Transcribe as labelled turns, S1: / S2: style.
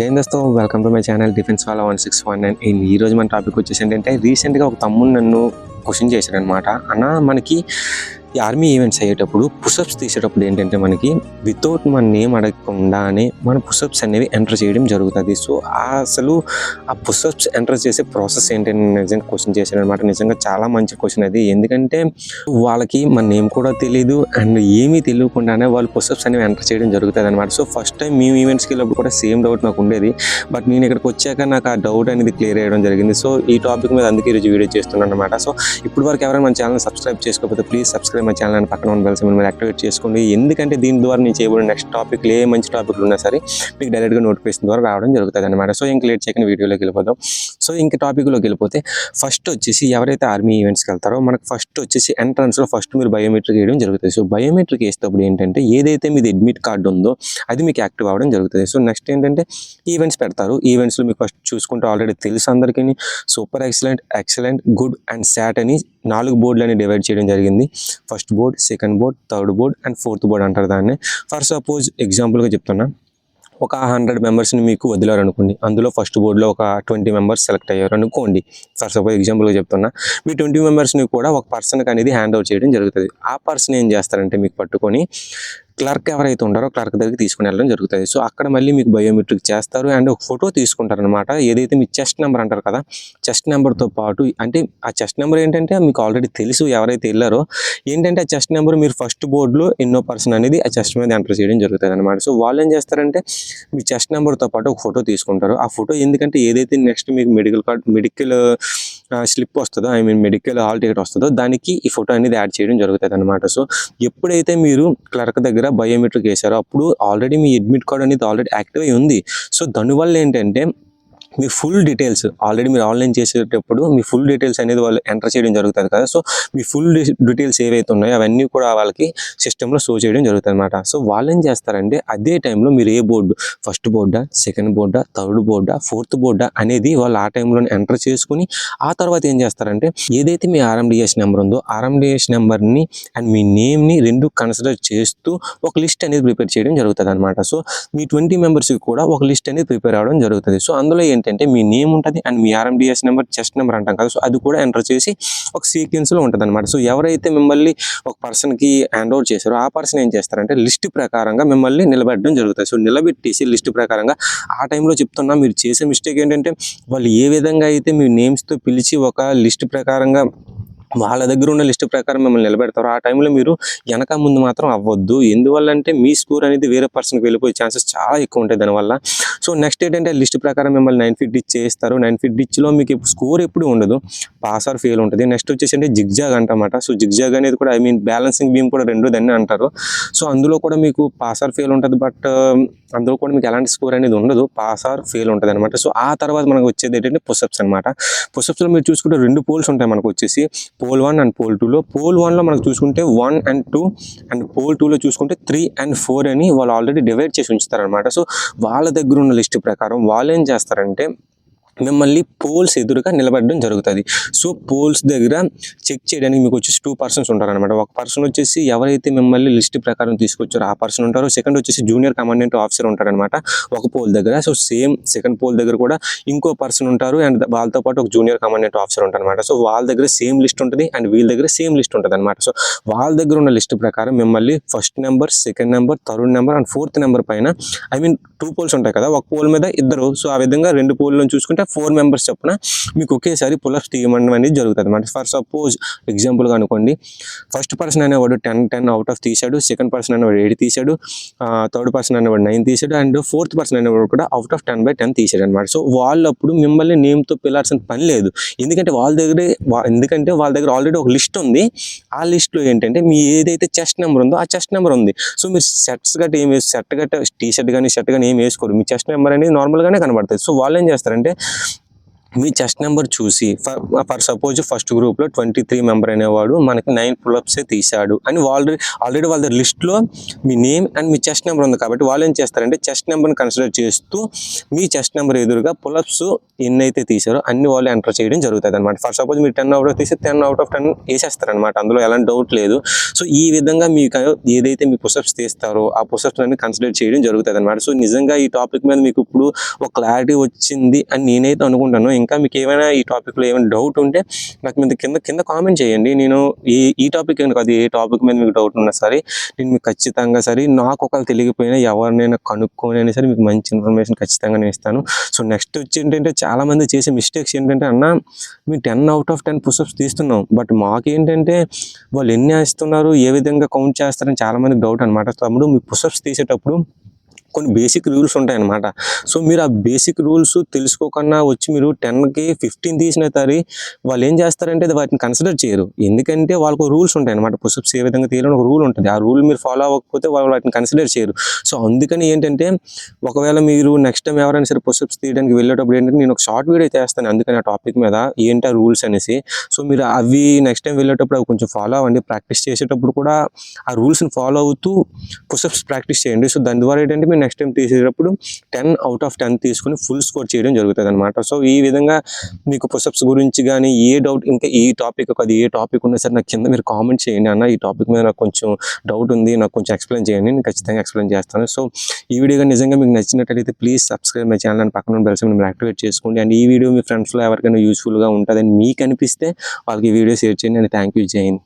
S1: Jain దోస్తో welcome to my channel defence వాళ్ళ one six one nine ఈ రోజు మన టాపిక్ వచ్చేసి ఏంటంటే రీసెంట్గా ఒక తమ్ముడు నన్ను క్వశ్చన్ చేశాడనమాట అన్న మనకి ఈ ఆర్మీ ఈవెంట్స్ అయ్యేటప్పుడు పుషప్స్ తీసేటప్పుడు ఏంటంటే మనకి వితౌట్ మన నేమ్ అడగకుండానే మన పుషప్స్ అనేవి ఎంటర్ చేయడం జరుగుతుంది. సో అసలు ఆ పుషప్స్ ఎంటర్ చేసే ప్రాసెస్ ఏంటని నిజంగా క్వశ్చన్ చేశాను అనమాట నిజంగా చాలా మంచి క్వశ్చన్ అది. ఎందుకంటే వాళ్ళకి మన నేమ్ కూడా తెలియదు అండ్ ఏమీ తెలియకుండానే వాళ్ళు పుషప్స్ అనేవి ఎంటర్ చేయడం జరుగుతుంది అనమాట సో ఫస్ట్ టైం మేము ఈవెంట్స్కి వెళ్ళినప్పుడు కూడా సేమ్ డౌట్ నాకు ఉండేది. బట్ నేను ఇక్కడికి వచ్చాక నాకు ఆ డౌట్ అనేది క్లియర్ అయ్యడం జరిగింది. సో ఈ టాపిక్ మీద అందుకే ఈరోజు వీడియో చేస్తున్నాను అనమాట సో ఇప్పుడు వరకు ఎవరైనా మన ఛానల్ సబ్స్క్రైబ్ చేసుకోకపోతే ప్లీజ్ సబ్స్క్రైబ్ మై ఛానల్ అని పక్కన ఉన్న బెల్ మీరు యాక్టివేట్ చేసుకోండి. ఎందుకంటే దీని ద్వారా నేను చేయబడిన నెక్స్ట్ టాపిక్లు ఏ మంచి టాపిక్లు ఉన్నా సరే మీకు డైరెక్ట్గా నోటిఫికేషన్ ద్వారా రావడం జరుగుతుంది అనమాట సో ఇంక లేట్ చేయకుండా వీడియోలోకి వెళ్ళిపోదాం. సో ఇంక టాపిక్లోకి వెళ్ళిపోతే ఫస్ట్ వచ్చేసి ఎవరైతే ఆర్మీ ఈవెంట్స్కి వెళ్తారో మనకు ఫస్ట్ వచ్చేసి ఎంట్రన్స్లో ఫస్ట్ మీరు బయోమెట్రిక్ వేయడం జరుగుతుంది. సో బయోమెట్రిక్ వేసేటప్పుడు ఏంటంటే ఏదైతే మీది అడ్మిట్ కార్డు ఉందో అది మీకు యాక్టివ్ అవ్వడం జరుగుతుంది. సో నెక్స్ట్ ఏంటంటే ఈవెంట్స్ పెడతారు. ఈవెంట్స్లో మీకు ఫస్ట్ చూసుకుంటే ఆల్రెడీ తెలుసు అందరికీ super excellent excellent good and sat అని నాలుగు బోర్డులని డివైడ్ చేయడం జరిగింది. First board second board third board and fourth board అంటారు దాన్ని. ఫర్ సపోజ్ ఎగ్జాంపుల్గా చెప్తున్నా ఒక హండ్రెడ్ మెంబర్స్ని మీకు వదిలారు అనుకోండి అందులో ఫస్ట్ బోర్డులో ఒక ట్వంటీ మెంబర్స్ సెలెక్ట్ అయ్యారు అనుకోండి. ఫర్ సపోజ్ ఎగ్జాంపుల్గా చెప్తున్నా మీ ట్వంటీ మెంబర్స్ని కూడా ఒక పర్సన్కి అనేది హ్యాండ్ అవుట్ చేయడం జరుగుతుంది. ఆ పర్సన్ ఏం చేస్తారంటే మీకు పట్టుకొని క్లర్క్ ఎవరైతే ఉంటారో క్లర్క్ దగ్గరికి తీసుకుని వెళ్ళడం జరుగుతుంది. సో అక్కడ మళ్ళీ మీకు బయోమెట్రిక్ చేస్తారు అండ్ ఒక ఫోటో తీసుకుంటారు అనమాట ఏదైతే మీ చెస్ట్ నెంబర్ అంటారు కదా చెస్ట్ నెంబర్తో పాటు అంటే ఆ చెస్ట్ నెంబర్ ఏంటంటే మీకు ఆల్రెడీ తెలుసు ఎవరైతే వెళ్ళారో ఏంటంటే ఆ చెస్ట్ నెంబర్ మీరు ఫస్ట్ బోర్డులో ఎన్నో పర్సన్ అనేది ఆ చెస్ట్ మీద ఎంటర్ చేయడం జరుగుతుంది అనమాట సో వాళ్ళు ఏం చేస్తారంటే మీ చెస్ట్ నెంబర్తో పాటు ఒక ఫోటో తీసుకుంటారు. ఆ ఫోటో ఎందుకంటే ఏదైతే నెక్స్ట్ మీకు మెడికల్ కార్డ్ మెడికల్ స్లిప్ వస్తుందో? I mean medical hall ticket వస్తుందో? దానికి ఈ ఫోటో అనేది యాడ్ చేయడం జరుగుతుంది అనమాట సో ఎప్పుడైతే మీరు క్లర్క్ దగ్గర బయోమెట్రిక్ వేసారో అప్పుడు ఆల్రెడీ మీ అడ్మిట్ కార్డ్ అనేది ఆల్రెడీ యాక్టివ్ అయి ఉంది. సో దానివల్ల ఏంటంటే మీ ఫుల్ డీటెయిల్స్ ఆల్రెడీ మీరు ఆన్లైన్ చేసేటప్పుడు మీ ఫుల్ డీటెయిల్స్ అనేది వాళ్ళు ఎంటర్ చేయడం జరుగుతుంది కదా. సో మీ ఫుల్ డీటెయిల్స్ ఏవైతే ఉన్నాయో అవన్నీ కూడా వాళ్ళకి సిస్టంలో షో చేయడం జరుగుతుంది అనమాట సో వాళ్ళు ఏం చేస్తారంటే అదే టైంలో మీరు ఏ బోర్డు ఫస్ట్ బోర్డా సెకండ్ బోర్డా థర్డ్ బోర్డా ఫోర్త్ బోర్డా అనేది వాళ్ళు ఆ టైంలో ఎంటర్ చేసుకుని ఆ తర్వాత ఏం చేస్తారంటే ఏదైతే మీ ఆర్ఎండిఎస్ నెంబర్ ఉందో ఆర్ఎండిఎస్ నెంబర్ని అండ్ మీ నేమ్ని రెండు కన్సిడర్ చేస్తూ ఒక లిస్ట్ అనేది ప్రిపేర్ చేయడం జరుగుతుంది అనమాట సో మీ ట్వంటీ మెంబర్స్కి కూడా ఒక లిస్ట్ అనేది ప్రిపేర్ అవ్వడం జరుగుతుంది. సో అందులో ఏంటంటే మీ నేమ్ ఉంటుంది అండ్ మీ ఆర్ఎండిఎస్ నెంబర్ చెస్ట్ నెంబర్ అంటాం కదా. సో అది కూడా ఎంటర్ చేసి ఒక సీక్వెన్స్లో ఉంటుంది అనమాట సో ఎవరైతే మిమ్మల్ని ఒక పర్సన్కి హ్యాండ్ ఓవర్ చేశారో ఆ పర్సన్ ఏం చేస్తారంటే లిస్ట్ ప్రకారంగా మిమ్మల్ని నిలబెట్టడం జరుగుతుంది. సో నిలబెట్టేసి లిస్ట్ ప్రకారంగా ఆ టైంలో చెప్తున్నా మీరు చేసే మిస్టేక్ ఏంటంటే వాళ్ళు ఏ విధంగా అయితే మీ నేమ్స్తో పిలిచి ఒక లిస్ట్ ప్రకారంగా వాళ్ళ దగ్గర ఉన్న లిస్ట్ ప్రకారం మిమ్మల్ని నిలబెడతారు. ఆ టైంలో మీరు వెనక ముందు మాత్రం అవ్వద్దు. ఎందువల్ల అంటే మీ స్కోర్ అనేది వేరే పర్సన్కి వెళ్ళిపోయే ఛాన్సెస్ చాలా ఎక్కువ ఉంటాయి దానివల్ల సో నెక్స్ట్ ఏంటంటే లిస్ట్ ప్రకారం మిమ్మల్ని నైన్ ఫీట్ డిచ్ చేస్తారు. నైన్ ఫీట్ డిచ్లో మీకు స్కోర్ ఎప్పుడు ఉండదు. పాస్ ఆర్ ఫెయిల్ ఉంటుంది. నెక్స్ట్ వచ్చేసి అంటే జిగ్జాగ్ అంటమాట. సో జిగ్జాగ్ అనేది కూడా ఐ మీన్ బ్యాలెన్సింగ్ బీమ్ కూడా రెండు దాన్ని అంటారు. సో అందులో కూడా మీకు పాస్ ఆర్ ఫెయిల్ ఉంటుంది. బట్ అందులో కూడా మీకు ఎలాంటి స్కోర్ అనేది ఉండదు. పాస్ ఆర్ ఫెయిల్ ఉంటుంది అనమాట సో ఆ తర్వాత మనకు వచ్చేది ఏంటంటే పుషప్స్ అనమాట పుషప్స్లో మీరు చూసుకుంటే రెండు పోల్స్ ఉంటాయి మనకు వచ్చేసి. పోల్ వన్ అండ్ పోల్ టూలో. పోల్ వన్లో మనకు చూసుకుంటే one and two and pole టూలో చూసుకుంటే త్రీ అండ్ ఫోర్ అని వాళ్ళు ఆల్రెడీ డివైడ్ చేసి ఉంచుతారనమాట సో వాళ్ళ దగ్గర ఉన్న లిస్ట్ ప్రకారం వాళ్ళు ఏం చేస్తారంటే మిమ్మల్ని పోల్స్ ఎదురుగా నిలబడడం జరుగుతుంది. సో పోల్స్ దగ్గర చెక్ చేయడానికి మీకు వచ్చేసి టూ పర్సన్స్ ఉంటారనమాట ఒక పర్సన్ వచ్చేసి ఎవరైతే మిమ్మల్ని లిస్ట్ ప్రకారం తీసుకొచ్చారో ఆ పర్సన్ ఉంటారో సెకండ్ వచ్చేసి జూనియర్ కమాండెంట్ ఆఫీసర్ ఉంటారనమాట ఒక పోల్ దగ్గర. సో సేమ్ సెకండ్ పోల్ దగ్గర కూడా ఇంకో పర్సన్ ఉంటారు అండ్ వాళ్ళతో పాటు ఒక జూనియర్ కమాండెంట్ ఆఫీసర్ ఉంటారనమాట సో వాళ్ళ దగ్గర సేమ్ లిస్ట్ ఉంటుంది అండ్ వీళ్ళ దగ్గర సేమ్ లిస్ట్ ఉంటుంది అనమాట సో వాళ్ళ దగ్గర ఉన్న లిస్ట్ ప్రకారం మిమ్మల్ని first number second number third number and fourth number పైన ఐ మీన్ టూ పోల్స్ ఉంటాయి కదా ఒక పోల్ మీద ఇద్దరు. సో ఆ విధంగా రెండు పోల్లో చూసుకుంటే ఫోర్ మెంబర్స్ చొప్పున మీకు ఒకేసారి పుల్అప్స్ తీయమడం అనేది జరుగుతుంది. అనమాట ఫర్ సపోజ్ ఎగ్జాంపుల్గా అనుకోండి ఫస్ట్ పర్సన్ అనేవాడు టెన్ టెన్ అవుట్ ఆఫ్ తీశాడు సెకండ్ పర్సన్ అనేవాడు ఎయిట్ తీశాడు థర్డ్ పర్సన్ అనేవాడు నైన్ తీశాడు అండ్ ఫోర్త్ పర్సన్ అనేవాడు కూడా out of ten by ten తీశాడు అనమాట సో వాళ్ళప్పుడు మిమ్మల్ని నేమ్తో పిల్లాల్సిన పని లేదు. ఎందుకంటే వాళ్ళ దగ్గరే వా- ఎందుకంటే వాళ్ళ దగ్గర ఆల్రెడీ ఒక లిస్ట్ ఉంది. ఆ లిస్ట్లో ఏంటంటే మీ ఏదైతే చెస్ట్ నెంబర్ ఉందో ఆ చెస్ట్ నెంబర్ ఉంది. సో మీరు సెట్స్ గట్ట ఏం వేసి సెట్ గట్ట టీ షర్ట్ కానీ షర్ట్ కానీ ఏం వేసుకోరు. మీ చెస్ట్ నెంబర్ అనేది నార్మల్గానే కనబడుతుంది. సో వాళ్ళు ఏం చేస్తారంటే మీ చెస్ట్ నెంబర్ చూసి ఫర్ సపోజ్ ఫస్ట్ గ్రూప్లో ట్వంటీ త్రీ మెంబర్ అనేవాడు మనకి నైన్ పులప్సే తీశాడు అని ఆల్రెడీ ఆల్రెడీ వాళ్ళ లిస్ట్లో మీ నేమ్ అండ్ మీ చెస్ట్ నెంబర్ ఉంది కాబట్టి వాళ్ళు ఏం చేస్తారంటే చెస్ట్ నెంబర్ని కన్సిడర్ చేస్తూ మీ చెస్ట్ నెంబర్ ఎదురుగా పులప్స్ ఎన్ని అయితే తీసారో అన్ని వాళ్ళు ఎంటర్ చేయడం జరుగుతుంది అనమాట ఫర్ సపోజ్ మీరు టెన్ అవుట్ ఆఫ్ తీసి టెన్ అవుట్ ఆఫ్ టెన్ వేసేస్తారనమాట అందులో ఎలాంటి డౌట్ లేదు. సో ఈ విధంగా మీకు ఏదైతే మీ పుషప్స్ తీస్తారో ఆ పుషప్స్ అన్ని కన్సిడర్ చేయడం జరుగుతుంది అనమాట సో నిజంగా ఈ టాపిక్ మీద మీకు ఇప్పుడు ఒక క్లారిటీ వచ్చింది అని నేనైతే అనుకుంటాను. ఇంకా మీకు ఏమైనా ఈ టాపిక్లో ఏమైనా డౌట్ ఉంటే నాకు మీద కింద కింద కామెంట్ చేయండి. నేను ఈ ఈ టాపిక్ అని కాదు ఏ టాపిక్ మీద మీకు డౌట్ ఉన్నా సరే నేను మీకు ఖచ్చితంగా సరే నాకు ఒకవేళ తెలియకపోయినా ఎవరినైనా కనుక్కొని అయినా సరే మీకు మంచి ఇన్ఫర్మేషన్ ఖచ్చితంగా నేను ఇస్తాను. సో నెక్స్ట్ వచ్చి ఏంటంటే చాలామంది చేసే మిస్టేక్స్ ఏంటంటే అన్న మేము ten out of ten pushups తీస్తున్నాం. బట్ మాకేంటంటే వాళ్ళు ఎన్ని వేస్తున్నారు ఏ విధంగా కౌంట్ చేస్తారని చాలామంది డౌట్ అనమాట తమ్ముడు మీ పుషప్స్ తీసేటప్పుడు కొన్ని బేసిక్ రూల్స్ ఉంటాయన్నమాట. సో మీరు ఆ బేసిక్ రూల్స్ తెలుసుకోకుండా వచ్చి మీరు టెన్కి ఫిఫ్టీన్ తీసిన తరి వాళ్ళు ఏం చేస్తారంటే అది వాటిని కన్సిడర్ చేయరు. ఎందుకంటే వాళ్ళకు రూల్స్ ఉంటాయి అనమాట పుషప్స్ ఏ విధంగా తీయాలని ఒక రూల్ ఉంటుంది. ఆ రూల్ మీరు ఫాలో అవ్వకపోతే వాళ్ళు వాటిని కన్సిడర్ చేయరు. సో అందుకని ఏంటంటే ఒకవేళ మీరు నెక్స్ట్ టైం ఎవరైనా సరే పుషప్స్ తీయడానికి వెళ్ళేటప్పుడు ఏంటంటే నేను ఒక షార్ట్ వీడియో చేస్తాను. అందుకని ఆ టాపిక్ మీద ఏంటి ఆ రూల్స్ అనేసి. సో మీరు అవి నెక్స్ట్ టైం వెళ్ళేటప్పుడు అవి కొంచెం ఫాలో అవ్వండి. ప్రాక్టీస్ చేసేటప్పుడు కూడా ఆ రూల్స్ని ఫాలో అవుతూ పుషప్స్ ప్రాక్టీస్ చేయండి. సో దాని ద్వారా ఏంటంటే మీరు నెక్స్ట్ టైం తీసేటప్పుడు టెన్ అవుట్ ఆఫ్ టెన్ తీసుకుని ఫుల్ స్కోర్ చేయడం జరుగుతుంది అనమాట సో ఈ విధంగా మీకు పుషప్స్ గురించి కానీ ఏ డౌట్ ఇంకా ఈ టాపిక్ అది ఏ టాపిక్ ఉన్నా సరే నాకు కింద మీరు కామెంట్ చేయండి అన్న. ఈ టాపిక్ మీద నాకు కొంచెం డౌట్ ఉంది నాకు కొంచెం ఎక్స్ప్లెయిన్ చేయండి నేను ఖచ్చితంగా ఎక్స్ప్లెయిన్ చేస్తాను. సో ఈ వీడియో నిజంగా మీకు నచ్చినట్లయితే ప్లీజ్ సబ్స్క్రైబ్ మై ఛానల్ అని పక్కన బెల్స్ మీరు యాక్టివేట్ చేసుకోండి. అండ్ ఈ వీడియో మీ ఫ్రెండ్స్లో ఎవరికైనా యూస్ఫుల్గా ఉంటుందని మీకు అనిపిస్తే వాళ్ళకి ఈ వీడియో షేర్ చేయండి. And thank you Jain